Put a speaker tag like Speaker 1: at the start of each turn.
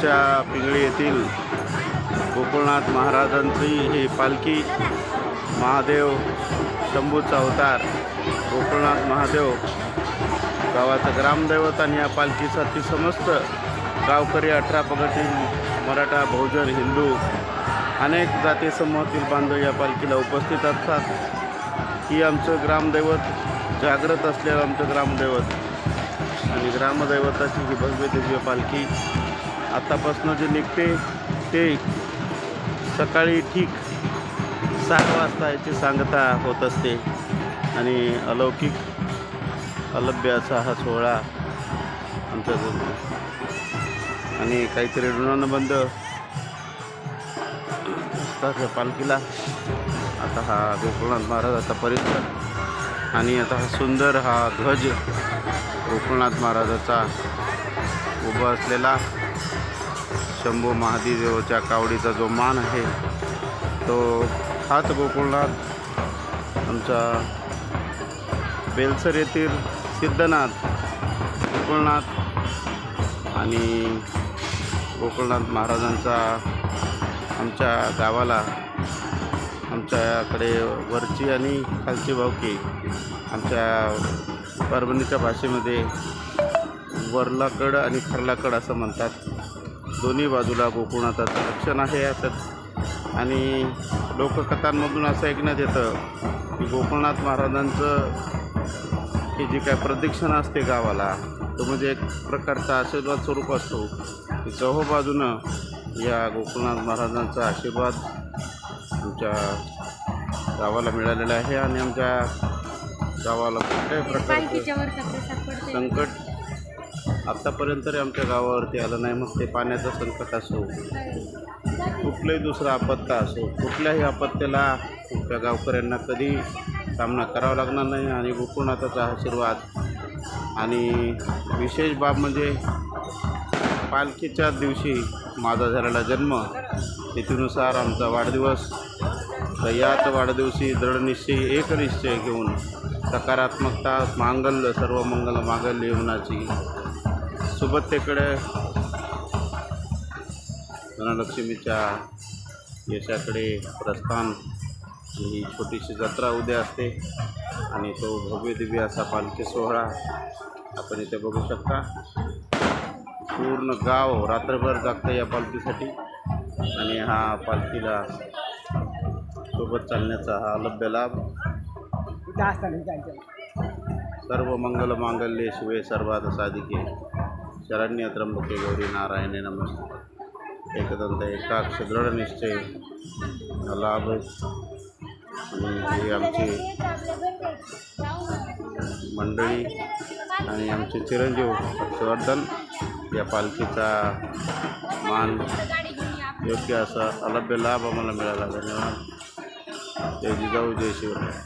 Speaker 1: सोलापूरच्या पिंगळी येथील गोकुळनाथ महाराजांची ही पालखी महादेव शंभूचा अवतार गोकुळनाथ महादेव गावाचं ग्रामदैवत आणि या पालखीसाठी समस्त गावकरी अठरा पगतील मराठा बहुजन हिंदू अनेक जाती समूहातील बांधव या पालखीला उपस्थित असतात. ही आमचं ग्रामदैवत जागृत असलेलं आमचं ग्रामदैवत आणि ग्रामदैवताची ही भव्य दिव्य पालखी आतापासून जे निघते ते सकाळी ठीक सात वाजता याची सांगता होत असते. आणि अलौकिक अलभ्य असा हा सोहळा आमचा जो आणि काहीतरी ऋणानुबंध असतात या पालखीला. आता हा गोकुळनाथ महाराजाचा परिसर. आणि आता हा सुंदर हा ध्वज गोकुळनाथ महाराजाचा उभा असलेला. शंभू महादेवच्या कावडीचा जो मान आहे तो हाच गोकुळनाथ आमचा बेलसर येथील सिद्धनाथ गोकुळनाथ आणि गोकुळनाथ महाराजांचा आमच्या गावाला आमच्याकडे वरची आणि खालची भावकी आमच्या परभणीच्या भाषेमध्ये वरलाकड आणि खरलाकड असं म्हणतात. दोन्ही बाजूला गोकुळनाथाचं रक्षण आहे असं आणि लोककथांमधून असं ऐकण्यात येतं की गोकुळनाथ महाराजांचं ही जी काय प्रदक्षिणा असते गावाला तो म्हणजे एक प्रकारचा आशीर्वाद स्वरूप असतो. की चहू बाजूनं या गोकुळनाथ महाराजांचा आशीर्वाद आमच्या गावाला मिळालेला आहे आणि आमच्या गावाला कुठल्याही प्रकारचं संकट आत्तापर्यंत तरी आमच्या गावावरती आलं नाही. मग ते पाण्याचं संकट असो कुठलंही दुसरं आपत्ता असो कुठल्याही आपत्तीला आमच्या गावकऱ्यांना कधी सामना करावा लागणार नाही आणि गोकुळनाथाचा आशीर्वाद आणि विशेष बाब म्हणजे पालखीच्या दिवशी माझा झालेला जन्म तिथीनुसार आमचा वाढदिवस. तर याच वाढदिवशी दृढनिश्चय एक निश्चय घेऊन सकारात्मकता मांगल्य सर्व मंगल मांगल्य येऊनाची सुबत्तेकडे धनलक्ष्मीच्या यशाकडे प्रस्थान. ही छोटीशी जत्रा उद्या असते आणि तो भव्य दिव्य असा पालखी सोहळा आपण इथे बघू शकता. पूर्ण गाव रात्रभर जागतं या पालखीसाठी आणि हा पालखीला सोबत चालण्याचा हा अलभ्य लाभ. सर्व मंगल मांगल्ये शिवे सर्वात साधिके. शरण्य त्र्यंबके गौरी नारायणे नमस्ते. एकदंत एकाक्ष दृढ निश्चय लाभ. आणि ही आमची मंडळी आणि आमचे चिरंजीव हर्षवर्धन या पालखीचा मान योग्य असा अलभ्य लाभ आम्हाला मिळाला. धन्यवाद. जय जिजाऊ जय शिवराय.